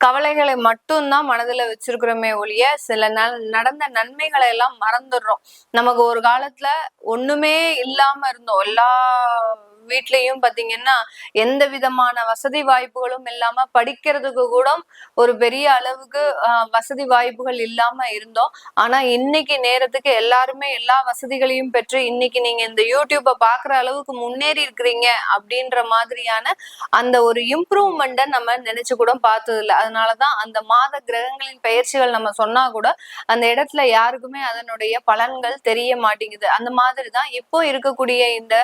கவலைகளை மட்டும்தான் மனதுல வச்சிருக்கிறோமே ஒழிய சில ந நடந்த நன்மைகளை எல்லாம் மறந்துடுறோம். நமக்கு ஒரு காலத்துல ஒண்ணுமே இல்லாம இருந்தோம். எல்லா வீட்லயும் பாத்தீங்கன்னா எந்த விதமான வசதி வாய்ப்புகளும் இல்லாம படிக்கிறதுக்கு கூட ஒரு பெரிய அளவுக்கு வசதி வாய்ப்புகள் இல்லாம இருந்தோம். ஆனா இன்னைக்கு நேரத்துக்கு எல்லாருமே எல்லா வசதிகளையும் பெற்று இன்னைக்கு நீங்க இந்த யூடியூப்பை பாக்குற அளவுக்கு முன்னேறி இருக்கிறீங்க அப்படின்ற மாதிரியான அந்த ஒரு இம்ப்ரூவ்மெண்ட்டை நம்ம நினைச்சு கூட பார்த்தது இல்லை. அதனாலதான் அந்த மாத கிரகங்களின் பயிற்சிகள் நம்ம சொன்னா கூட அந்த இடத்துல யாருக்குமே அதனுடைய பலன்கள் தெரிய மாட்டேங்குது. அந்த மாதிரிதான் இப்போ இருக்கக்கூடிய இந்த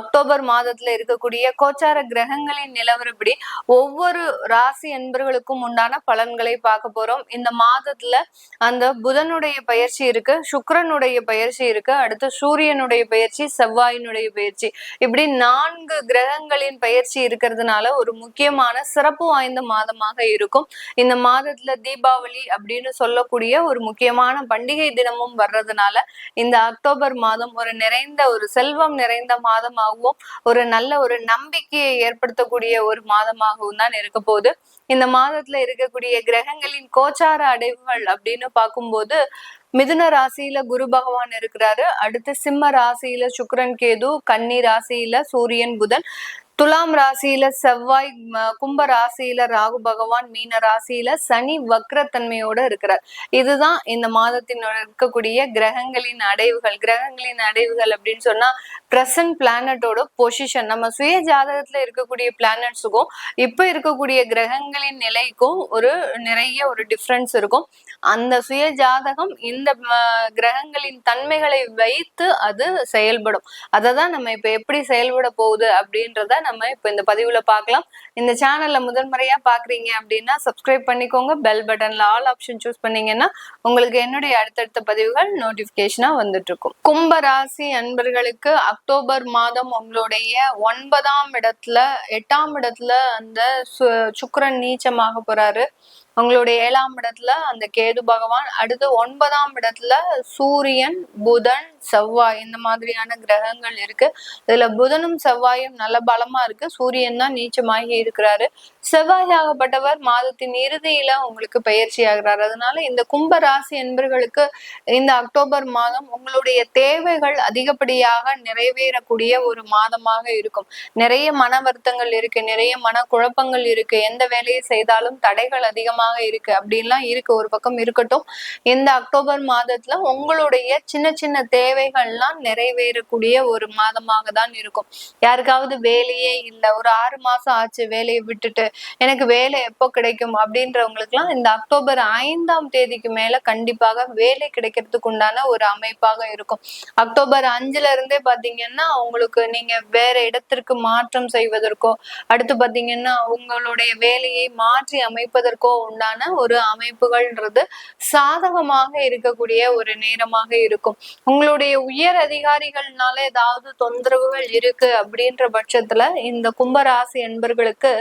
அக்டோபர் மாதத்துல இருக்கக்கூடிய கோச்சார கிரகங்களின் நிலவரப்படி ஒவ்வொரு ராசி என்பர்களுக்கும் உண்டான பலன்களை பார்க்க போறோம். இந்த மாதத்துல அந்த புதனுடைய பயிற்சி இருக்கு சுக்கரனுடைய பயிற்சி இருக்கு அடுத்து சூரியனுடைய பயிற்சி செவ்வாயினுடைய பயிற்சி. இப்படி நான்கு கிரகங்களின் பயிற்சி இருக்கிறதுனால ஒரு முக்கியமான சிறப்பு வாய்ந்த மாதமாக இருக்கும். இந்த மாதத்துல தீபாவளி அப்படின்னு சொல்லக்கூடிய ஒரு முக்கியமான பண்டிகை தினமும் வர்றதுனால இந்த அக்டோபர் மாதம் ஒரு நிறைந்த ஒரு செல்வம் நிறைந்த மாதமாகவும் ஒரு நல்ல ஒரு நம்பிக்கையை ஏற்படுத்தக்கூடிய ஒரு மாதமாகவும் தான் இருக்க போகுது. இந்த மாதத்துல இருக்கக்கூடிய கிரகங்களின் கோச்சார அடைவுகள் அப்படின்னு பார்க்கும்போது மிதுன ராசியில குரு பகவான் இருக்கிறாரு. அடுத்து சிம்ம ராசியில சுக்கரன் கேது கன்னி ராசியில சூரியன் புதன். துலாம் ராசியில செவ்வாய் கும்ப ராசியில ராகு பகவான் மீன ராசியில சனி வக்ரத்தன்மையோட இருக்கிறார். இதுதான் இந்த மாதத்தின் இருக்கக்கூடிய கிரகங்களின் அடைவுகள். கிரகங்களின் அடைவுகள் அப்படின்னு சொன்னா பிரசன்ட் பிளானட்டோட பொசிஷன் நம்ம சுய ஜாதகத்துல இருக்கக்கூடிய பிளானட்ஸுக்கும் இப்ப இருக்கக்கூடிய கிரகங்களின் நிலைக்கும் ஒரு நிறைய ஒரு டிஃப்ரென்ஸ் இருக்கும். அந்த சுய ஜாதகம் இந்த கிரகங்களின் தன்மைகளை வைத்து அது செயல்படும். அதை தான் நம்ம இப்ப எப்படி செயல்பட போகுது அப்படின்றத நம்ம இப்போ இந்த பதிவுல பார்க்கலாம் இந்த சேனல்ல முதன்முறையா பாக்குறீங்க அப்படின்னா சப்ஸ்கிரைப் பண்ணிக்கோங்க. பெல் பட்டன்ல ஆல் ஆப்ஷன் சூஸ் பண்ணீங்கன்னா உங்களுக்கு என்னுடைய அடுத்தடுத்த பதிவுகள் நோட்டிபிகேஷனா வந்துட்டு இருக்கும் கும்ப ராசி அன்பர்களுக்கு அக்டோபர் மாதம் உங்களுடைய ஒன்பதாம் இடத்துல எட்டாம் இடத்துல அந்த சுக்கரன் நீச்சமாக போறாரு. உங்களுடைய ஏழாம் இடத்துல அந்த கேது பகவான் அடுத்து ஒன்பதாம் இடத்துல சூரியன் புதன் செவ்வாய் இந்த மாதிரியான கிரகங்கள் இருக்கு. இதுல புதனும் செவ்வாயும் நல்ல பலமா இருக்கு. சூரியன் தான் நீச்சமாகி இருக்கிறாரு. செவ்வாய் ஆகப்பட்டவர் மாதத்தின் இறுதியில உங்களுக்கு பயிற்சி ஆகிறார். அதனால இந்த கும்ப ராசி என்பர்களுக்கு இந்த அக்டோபர் மாதம் உங்களுடைய தேவைகள் அதிகப்படியாக நிறைவேறக்கூடிய ஒரு மாதமாக இருக்கும். நிறைய மன வருத்தங்கள் இருக்கு நிறைய மன குழப்பங்கள் இருக்கு. எந்த வேலையை செய்தாலும் தடைகள் அதிகமாக இருக்கு. அப்படின்லாம் இருக்கு. ஒரு பக்கம் இருக்கட்டும். இந்த அக்டோபர் மாதத்துல உங்களுடைய சின்ன சின்ன தேவைகள்லாம் நிறைவேறக்கூடிய ஒரு மாதமாக தான் இருக்கும். யாருக்காவது வேலையே இல்லை. ஒரு ஆறு மாசம் ஆச்சு. வேலையை விட்டுட்டு எனக்கு வேலை எப்போ கிடைக்கும் அப்படின்றவங்களுக்குலாம் இந்த அக்டோபர் ஐந்தாம் தேதிக்கு மேல கண்டிப்பாக வேலை கிடைக்கிறதுக்கு உண்டான ஒரு அமைப்பாக இருக்கும். அக்டோபர் அஞ்சுல இருந்தே பாத்தீங்கன்னா உங்களுக்கு நீங்க வேற இடத்திற்கு மாற்றம் செய்வதற்கோ அடுத்து பாத்தீங்கன்னா உங்களுடைய வேலையை மாற்றி அமைப்பதற்கோ உண்டான ஒரு அமைப்புகள்ன்றது சாதகமாக இருக்கக்கூடிய ஒரு நேரமாக இருக்கும். உங்களுடைய உயர் அதிகாரிகள்னால ஏதாவது தொந்தரவுகள் இருக்கு அப்படின்ற பட்சத்துல இந்த கும்பராசி என்பர்களுக்கு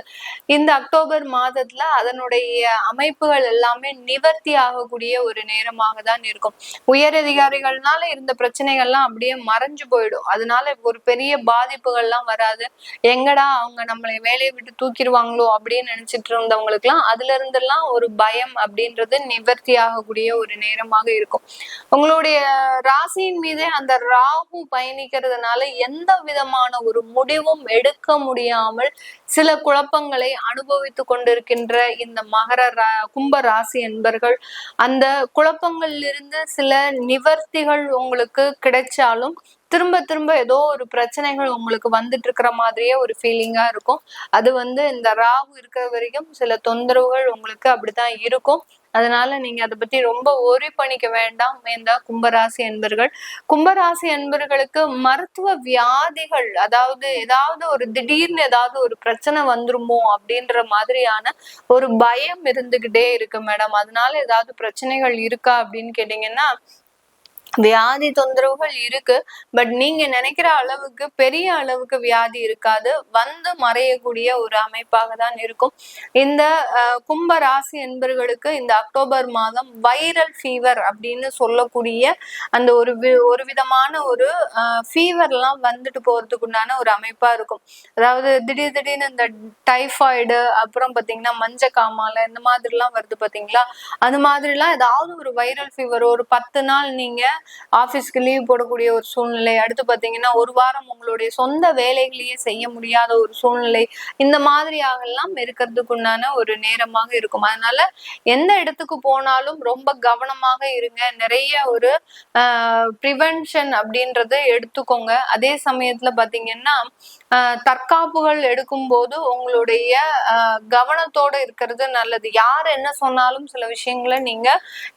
இந்த அக்டோபர் மாதத்துல அதனுடைய அமைப்புகள் எல்லாமே நிவர்த்தி ஆகக்கூடிய ஒரு நேரமாக தான் இருக்கும். உயர் அதிகாரிகள்னால இருந்த பிரச்சனைகள்லாம் அப்படியே மறைஞ்சு போயிடும். அதனால ஒரு பெரிய பாதிப்புகள்லாம் வராது. எங்கடா அவங்க நம்மளை வேலையை விட்டு தூக்கிடுவாங்களோ அப்படின்னு நினைச்சிட்டு இருந்தவங்களுக்கு எல்லாம் அதுல இருந்தெல்லாம் ஒரு பயம் அப்படின்றது நிவர்த்தி ஆகக்கூடிய ஒரு நேரமாக இருக்கும். உங்களுடைய ராசியின் மீது மீதே அந்த ராகு பயணிக்கிறதுனால எந்த விதமான ஒரு முடிவும் எடுக்க முடியாமல் சில குழப்பங்களை அனுபவித்து கொண்டிருக்கின்ற இந்த மகர கும்ப ராசி என்பர்கள் அந்த குழப்பங்களிலிருந்து சில நிவர்த்திகள் உங்களுக்கு கிடைச்சாலும் திரும்ப திரும்ப ஏதோ ஒரு பிரச்சனைகள் உங்களுக்கு வந்துட்டு இருக்கிற மாதிரியே ஒரு ஃபீலிங்கா இருக்கும். அது வந்து இந்த ராகு இருக்கிற வரைக்கும் சில தொந்தரவுகள் உங்களுக்கு அப்படித்தான் இருக்கும். அதனால நீங்க அதை பத்தி ரொம்ப ஒரி பண்ணிக்க வேண்டாம். இந்த கும்பராசி என்பர்கள். கும்பராசி என்பர்களுக்கு மருத்துவ வியாதிகள் அதாவது ஏதாவது ஒரு திடீர்னு ஏதாவது ஒரு பிரச்சனை வந்துருமோ அப்படின்ற மாதிரியான ஒரு பயம் இருந்துகிட்டே இருக்கு மேடம். அதனால ஏதாவது பிரச்சனைகள் இருக்கா அப்படின்னு கேட்டீங்கன்னா வியாதி தொந்தரவுகள் இருக்கு. பட் நீங்க நினைக்கிற அளவுக்கு பெரிய அளவுக்கு வியாதி இருக்காது. வந்து மறையக்கூடிய ஒரு அமைப்பாக தான் இருக்கும். இந்த கும்ப ராசி என்பர்களுக்கு இந்த அக்டோபர் மாதம் வைரல் ஃபீவர் அப்படின்னு சொல்லக்கூடிய அந்த ஒரு ஒரு விதமான ஒரு ஃபீவர்லாம் வந்துட்டு போறதுக்கு உண்டான ஒரு அமைப்பா இருக்கும். அதாவது திடீர் திடீர்னு இந்த டைஃபாய்டு அப்புறம் பாத்தீங்கன்னா மஞ்ச காமால இந்த மாதிரிலாம் வருது பாத்தீங்களா? அது மாதிரிலாம் ஏதாவது ஒரு வைரல் ஃபீவர் ஒரு பத்து நாள் நீங்க ஆஃபீஸ்க்கு லீவ் போடக்கூடிய ஒரு சூழ்நிலை. அடுத்து பார்த்தீங்கன்னா ஒரு வாரம் உங்களுடைய சொந்த வேலைகளையே செய்ய முடியாத ஒரு சூழ்நிலை. இந்த மாதிரியாகலாம் இருக்கிறதுக்குண்டான ஒரு நேரமாக இருக்கும். அதனால எந்த இடத்துக்கு போனாலும் ரொம்ப கவனமாக இருங்க. நிறைய ஒரு ப்ரிவென்ஷன் அப்படின்றத எடுத்துக்கோங்க. அதே சமயத்துல பாத்தீங்கன்னா தற்காப்புகள் எடுக்கும் போது உங்களுடைய கவனத்தோட இருக்கிறது நல்லது. யார் என்ன சொன்னாலும் சில விஷயங்களை நீங்க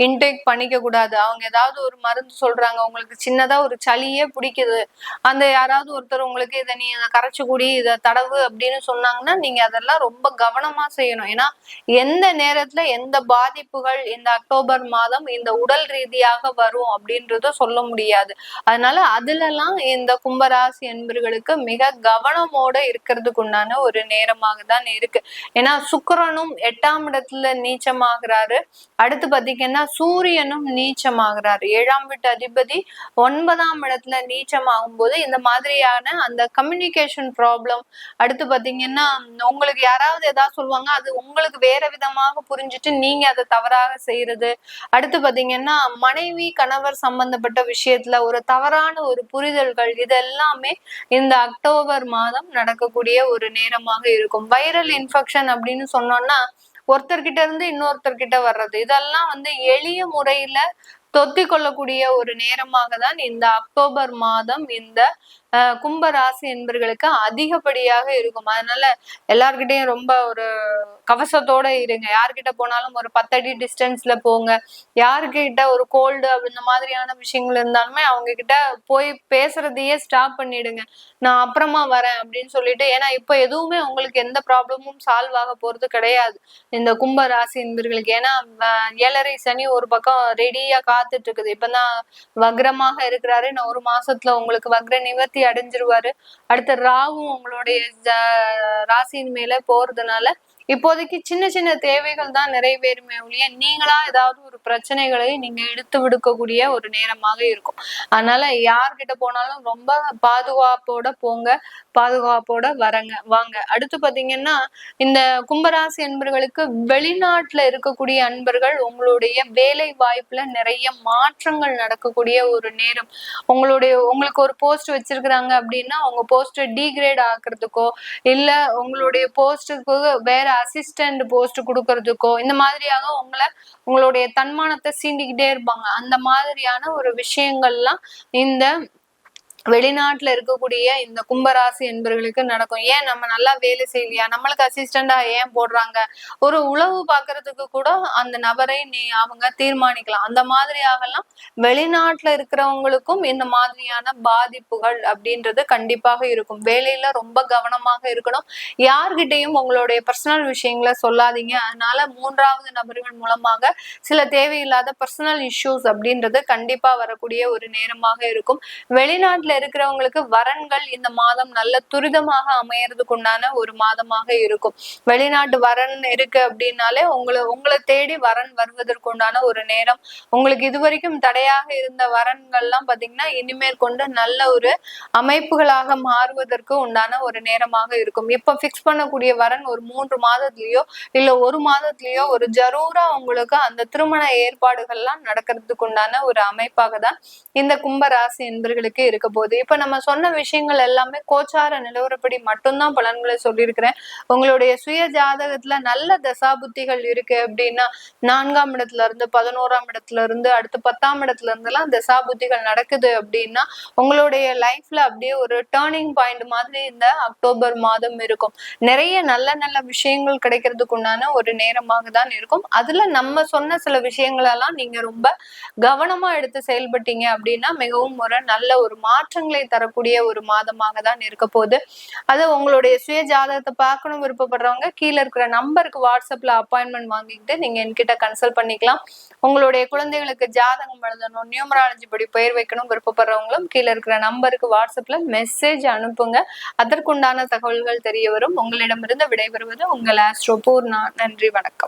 இன்டேக் பண்ணிக்க கூடாது. அவங்க ஏதாவது ஒரு மருந்து சொல்றாங்க உங்களுக்கு சின்னதா ஒரு சளியே பிடிக்குது. அந்த யாராவது ஒருத்தர் உங்களுக்கு இதை நீ அதை கரைச்சு குடி இதை தடவு அப்படின்னு சொன்னாங்கன்னா நீங்க அதெல்லாம் ரொம்ப கவனமா செய்யணும். ஏன்னா எந்த நேரத்துல எந்த பாதிப்புகள் இந்த அக்டோபர் மாதம் இந்த உடல் ரீதியாக வரும் அப்படின்றத சொல்ல முடியாது. அதனால அதுலலாம் இந்த கும்பராசி என்பர்களுக்கு மிக கவனம் கவனமோட இருக்கிறதுக்கு உண்டான ஒரு நேரமாக தான் இருக்கு. ஏன்னா சுக்கரனும் எட்டாம் இடத்துல நீச்சமாகிறாரு. அடுத்து பாத்தீங்கன்னா சூரியனும் நீச்சமாகிறாரு. ஏழாம் வீட்டு அதிபதி ஒன்பதாம் இடத்துல நீச்சமாகும் போது இந்த மாதிரியான அந்த கம்யூனிகேஷன் ப்ராப்ளம் அடுத்து பாத்தீங்கன்னா உங்களுக்கு யாராவது ஏதாவது சொல்லுவாங்க அது உங்களுக்கு வேற விதமாக புரிஞ்சுட்டு நீங்க அதை தவறாக செய்யறது. அடுத்து பாத்தீங்கன்னா மனைவி கணவர் சம்பந்தப்பட்ட விஷயத்துல ஒரு தவறான ஒரு புரிதல்கள் இது எல்லாமே இந்த அக்டோபர் மாதம் நடக்கக்கூடிய ஒரு நேரமாக இருக்கும். வைரல் இன்ஃபெக்ஷன் அப்படின்னு சொன்னோம்னா ஒருத்தர்கிட்ட இருந்து இன்னொருத்தர்கிட்ட வர்றது. இதெல்லாம் வந்து எளிய முறையில தொத்தி கொள்ளக்கூடிய ஒரு நேரமாக தான் இந்த அக்டோபர் மாதம் இந்த கும்ப ராசி என்பர்களுக்கு அதிகப்படியாக இருக்கும். அதனால எல்லார்கிட்டையும் ரொம்ப ஒரு கவசத்தோட இருங்க. யார்கிட்ட போனாலும் ஒரு பத்தடி டிஸ்டன்ஸ்ல போங்க. யாருக்கிட்ட ஒரு கோல்டு இந்த மாதிரியான விஷயங்கள் இருந்தாலுமே அவங்க கிட்ட போய் பேசுறதையே ஸ்டாப் பண்ணிடுங்க. நான் அப்புறமா வரேன் அப்படின்னு சொல்லிட்டு ஏன்னா இப்ப எதுவுமே உங்களுக்கு எந்த ப்ராப்ளமும் சால்வ் ஆக போறது கிடையாது. இந்த கும்ப ராசி என்பர்களுக்கு. ஏன்னா ஏழரை சனி ஒரு பக்கம் ரெடியா காத்துட்டு இருக்குது. இப்பதான் வக்ரமாக இருக்கிறாரு. நான் ஒரு மாசத்துல உங்களுக்கு வக்ர நிவர்த்தி அடைஞ்சிருவாரு. அடுத்த ராவும் உங்களுடைய ராசியின் மேல போறதுனால இப்போதைக்கு சின்ன சின்ன தேவைகள் தான் நிறைவேறுமே ஒழிய நீங்களா ஏதாவது ஒரு பிரச்சனைகளை நீங்க எடுத்து விடுக்கக்கூடிய ஒரு நேரமாக இருக்கும். அதனால யார்கிட்ட போனாலும் ரொம்ப பாதுகாப்போட போங்க பாதுகாப்போட வரங்க வாங்க. அடுத்து பாத்தீங்கன்னா இந்த கும்பராசி அன்பர்களுக்கு வெளிநாட்டுல இருக்கக்கூடிய அன்பர்கள் உங்களுடைய வேலை வாய்ப்புல நிறைய மாற்றங்கள் நடக்கக்கூடிய ஒரு நேரம். உங்களுடைய உங்களுக்கு ஒரு போஸ்ட் வச்சிருக்க வச்சிருக்கிறாங்க அப்படின்னா உங்க போஸ்ட் டிகிரேட் ஆக்குறதுக்கோ இல்ல உங்களுடைய போஸ்ட்டுக்கு வேற அசிஸ்டன்ட் போஸ்ட் கொடுக்கறதுக்கோ இந்த மாதிரியாக உங்களை உங்களுடைய தன்மானத்தை சீண்டிக்கிட்டே இருப்பாங்க. அந்த மாதிரியான ஒரு விஷயங்கள்லாம் இந்த வெளிநாட்டுல இருக்கக்கூடிய இந்த கும்பராசி என்பவர்களுக்கு நடக்கும். ஏன் நம்ம நல்லா வேலை செய்யலையா? நம்மளுக்கு அசிஸ்டண்டா ஏன் போடுறாங்க? ஒரு உழவு பாக்குறதுக்கு கூட அந்த நபரை நீ அவங்க தீர்மானிக்கலாம். அந்த மாதிரியாகலாம் வெளிநாட்டுல இருக்கிறவங்களுக்கும் இந்த மாதிரியான பாதிப்புகள் அப்படின்றது கண்டிப்பாக இருக்கும். வேலையில ரொம்ப கவனமாக இருக்கணும். யார்கிட்டையும் உங்களுடைய பர்சனல் விஷயங்களை சொல்லாதீங்க. அதனால மூன்றாவது நபர்கள் மூலமாக சில தேவையில்லாத பர்சனல் இஷ்யூஸ் அப்படின்றது கண்டிப்பா வரக்கூடிய ஒரு நேரமாக இருக்கும். வெளிநாட்டுல இருக்கிறவங்களுக்கு வரன்கள் இந்த மாதம் நல்ல துரிதமாக அமையறதுக்கு உண்டான ஒரு மாதமாக இருக்கும். வெளிநாட்டு வரன் இருக்கு அப்படின்னாலே உங்களை உங்களை தேடி வரன் வருவதற்கு உண்டான ஒரு நேரம். உங்களுக்கு இதுவரைக்கும் தடையாக இருந்த வரன்கள்லாம் பாத்தீங்கன்னா இனிமேல் கொண்டு நல்ல ஒரு அமைப்புகளாக மாறுவதற்கு உண்டான ஒரு நேரமாக இருக்கும். இப்ப பிக்ஸ் பண்ணக்கூடிய வரன் ஒரு மூன்று மாதத்துலயோ இல்ல ஒரு மாதத்துலயோ ஒரு ஜரூரா உங்களுக்கு அந்த திருமண ஏற்பாடுகள்லாம் நடக்கிறதுக்கு உண்டான ஒரு அமைப்பாக தான் இந்த கும்பராசி என்பர்களுக்கு இருக்க போது போகுது. இப்ப நம்ம சொன்ன விஷயங்கள் எல்லாமே கோச்சார நிலவரப்படி மட்டும்தான் பலன்களை சொல்லியிருக்கிறேன். உங்களுடைய சுய ஜாதகத்துல நல்ல தசாபுத்திகள் இருக்கு அப்படின்னா நான்காம் இடத்துல இருந்து பதினோராம் இடத்துல இருந்து அடுத்து பத்தாம் இடத்துல இருந்து எல்லாம் தசாபுத்திகள் நடக்குது அப்படின்னா உங்களுடைய லைஃப்ல அப்படியே ஒரு டேர்னிங் பாயிண்ட் மாதிரி இந்த அக்டோபர் மாதம் இருக்கும். நிறைய நல்ல நல்ல விஷயங்கள் கிடைக்கிறதுக்கு உண்டான ஒரு நேரமாக தான் இருக்கும். அதுல நம்ம சொன்ன சில விஷயங்கள் எல்லாம் நீங்க ரொம்ப கவனமா எடுத்து செயல்பட்டீங்க அப்படின்னா மிகவும் ஒரு நல்ல ஒரு மாற்ற மாற்றங்களை தரக்கூடிய ஒரு மாதமாக தான் இருக்க போகுது. அது உங்களுடைய சுய ஜாதகத்தை பார்க்கணும் விருப்பப்படுறவங்க கீழே இருக்கிற நம்பருக்கு வாட்ஸ்அப்ல அப்பாயின்மெண்ட் வாங்கிக்கிட்டு நீங்க என்கிட்ட கன்சல்ட் பண்ணிக்கலாம். உங்களுடைய குழந்தைகளுக்கு ஜாதகம் எழுதணும் நியூமராலஜி படி பெயர் வைக்கணும் விருப்பப்படுறவங்களும் கீழே இருக்கிற நம்பருக்கு வாட்ஸ்அப்ல மெசேஜ் அனுப்புங்க. அதற்குண்டான தகவல்கள் தெரிய வரும். உங்களிடமிருந்து விடைபெறுவது உங்கள் ஆஸ்ட்ரோ நன்றி வணக்கம்.